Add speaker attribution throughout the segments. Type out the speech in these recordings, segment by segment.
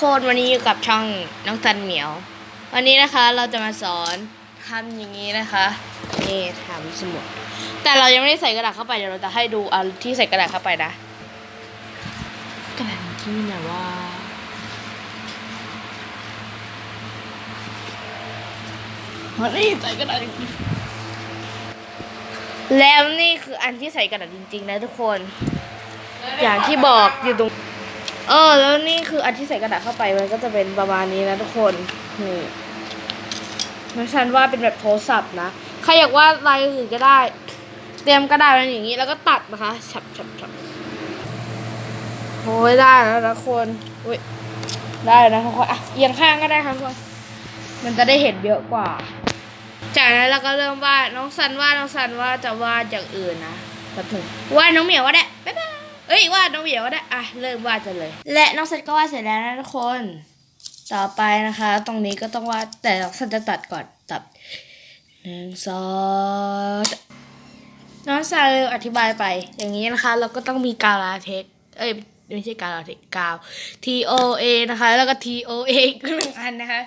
Speaker 1: คนวันนี้อยู่กับช่องน้องตันเหมียว วันนี้นะคะเราจะมาสอนทำอย่างนี้นะคะนี่ทำสมุด แต่เรายังไม่ได้ใส่กระดาษเข้าไปเดี๋ยวเราจะให้ดูเอาที่ใส่กระดาษเข้าไปนะกระดาษที่ไหนว่าวันนี้ใส่กระดาษจริงๆแล้วนี่คืออันที่ใส่กระดาษจริงๆนะทุกคน อย่างที่บอกอยู่ตรง เออ แล้วนี่คืออันที่ใส่กระดาษเข้าไปมันก็จะเป็นประมาณนี้นะทุกคน นี่น้องชันว่าเป็นแบบโทรศัพท์นะ ใครอยากวาดลายอื่นก็ได้ เตรียมกระดาษมาอย่างนี้ แล้วก็ตัดนะคะฉับฉับฉับโอ้ยได้แล้วนะคนอุ้ยได้นะทุกคนอะเอียงข้างก็ได้ครับทุกคนมันจะได้เห็นเยอะกว่า จากนั้นเราก็เริ่มวาดน้องซันวาดน้องซันว่าจะวาดอย่างอื่นนะแป๊บหนึงวาดน้องเหมียวก็ได้บ๊ายบาย เอ้ยวาดน้องเหมียวก็ได้อะเริ่มวาดกันเลย และน้องเซันก็วาดเสร็จแล้วนะทุกคน ต่อไปนะคะ ตรงนี้ก็ต้องวาดแต่น้องซันจะตัดก่อนตัดหนึ่งสองน้องซันอธิบายไป อย่างนี้นะคะ เราก็ต้องมีกาวลาเทคเอ้ยไม่ใช่กาวลาเทคกาว T O A นะคะ แล้วก็ T O A หนึ่งอันนะคะ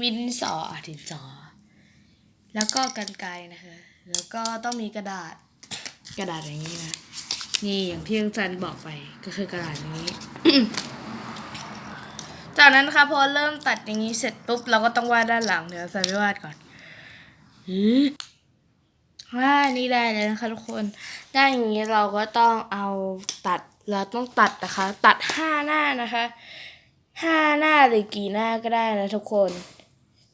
Speaker 1: มินสอดินสอ แล้วก็กันไกรนะคะ แล้วก็ต้องมีกระดาษกระดาษอย่างนี้นะ นี่อย่างที่อาจารย์บอกไปก็คือกระดาษนี้ จากนั้นนะคะพอเริ่มตัดอย่างนี้เสร็จปุ๊บเราก็ต้องวาดด้านหลังเดี๋ยวอาจารย์ไปวาดก่อนอือว่านี่ได้เลยนะคะทุกคนได้อย่างนี้เราก็ต้องเอาตัดเราต้องตัดนะคะ ตัดห้าหน้านะคะห้าหน้าหรือกี่หน้าก็ได้นะทุกคน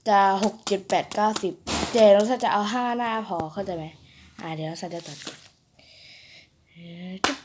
Speaker 1: จะหกเจ็ดแปดเก้าสิบเดี๋ยวเราจะเอาห้าหน้าพอเข้าใจไหมอ่าเดี๋ยวเราจะตัดก่อน เออจุ๊บ